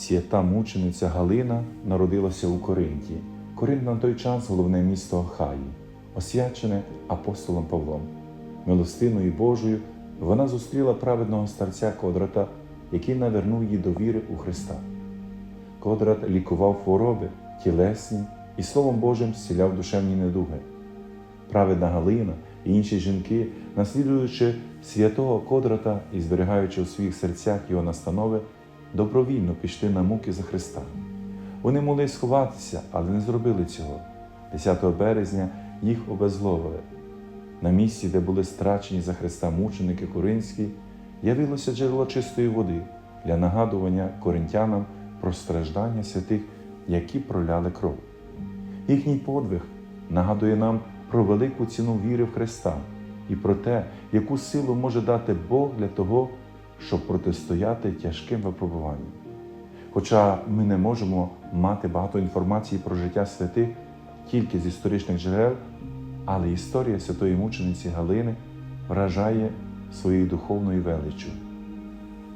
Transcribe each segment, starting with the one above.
Свята мучениця Галина народилася у Коринті. Коринт на той час головне місто Ахаї, освячене апостолом Павлом. Милостиною Божою вона зустріла праведного старця Кодрата, який навернув її до віри у Христа. Кодрат лікував хвороби, тілесні і Словом Божим зціляв душевні недуги. Праведна Галина і інші жінки, наслідуючи святого Кодрата і зберігаючи у своїх серцях його настанови, добровільно пішли на муки за Христа. Вони могли сховатися, але не зробили цього. 10 березня їх обезгловили. На місці, де були страчені за Христа мученики Коринські, явилося джерело чистої води для нагадування коринтянам про страждання святих, які проляли кров. Їхній подвиг нагадує нам про велику ціну віри в Христа і про те, яку силу може дати Бог для того, щоб протистояти тяжким випробуванням. Хоча ми не можемо мати багато інформації про життя святих тільки з історичних джерел, але історія святої мучениці Галини вражає своєю духовною величчю.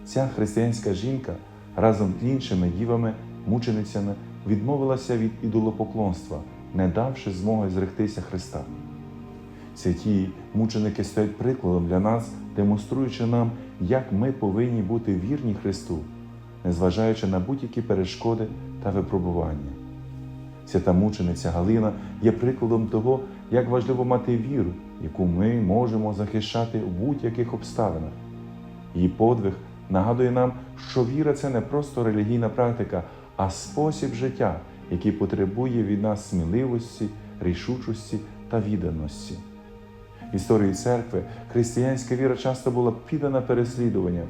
Ця християнська жінка разом з іншими дівами, мученицями відмовилася від ідолопоклонства, не давши змоги зректися Христа. Святі мученики стають прикладом для нас, демонструючи нам, як ми повинні бути вірні Христу, незважаючи на будь-які перешкоди та випробування. Свята мучениця Галина є прикладом того, як важливо мати віру, яку ми можемо захищати у будь-яких обставинах. Її подвиг нагадує нам, що віра це не просто релігійна практика, а спосіб життя, який потребує від нас сміливості, рішучості та відданості. Історії церкви християнська віра часто була піддана переслідуванням.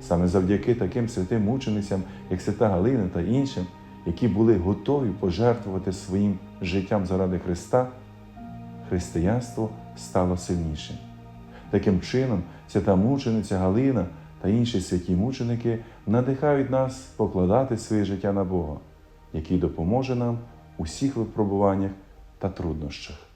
Саме завдяки таким святим мученицям, як свята Галина та іншим, які були готові пожертвувати своїм життям заради Христа, християнство стало сильнішим. Таким чином, свята мучениця Галина та інші святі мученики надихають нас покладати своє життя на Бога, який допоможе нам у всіх випробуваннях та труднощах.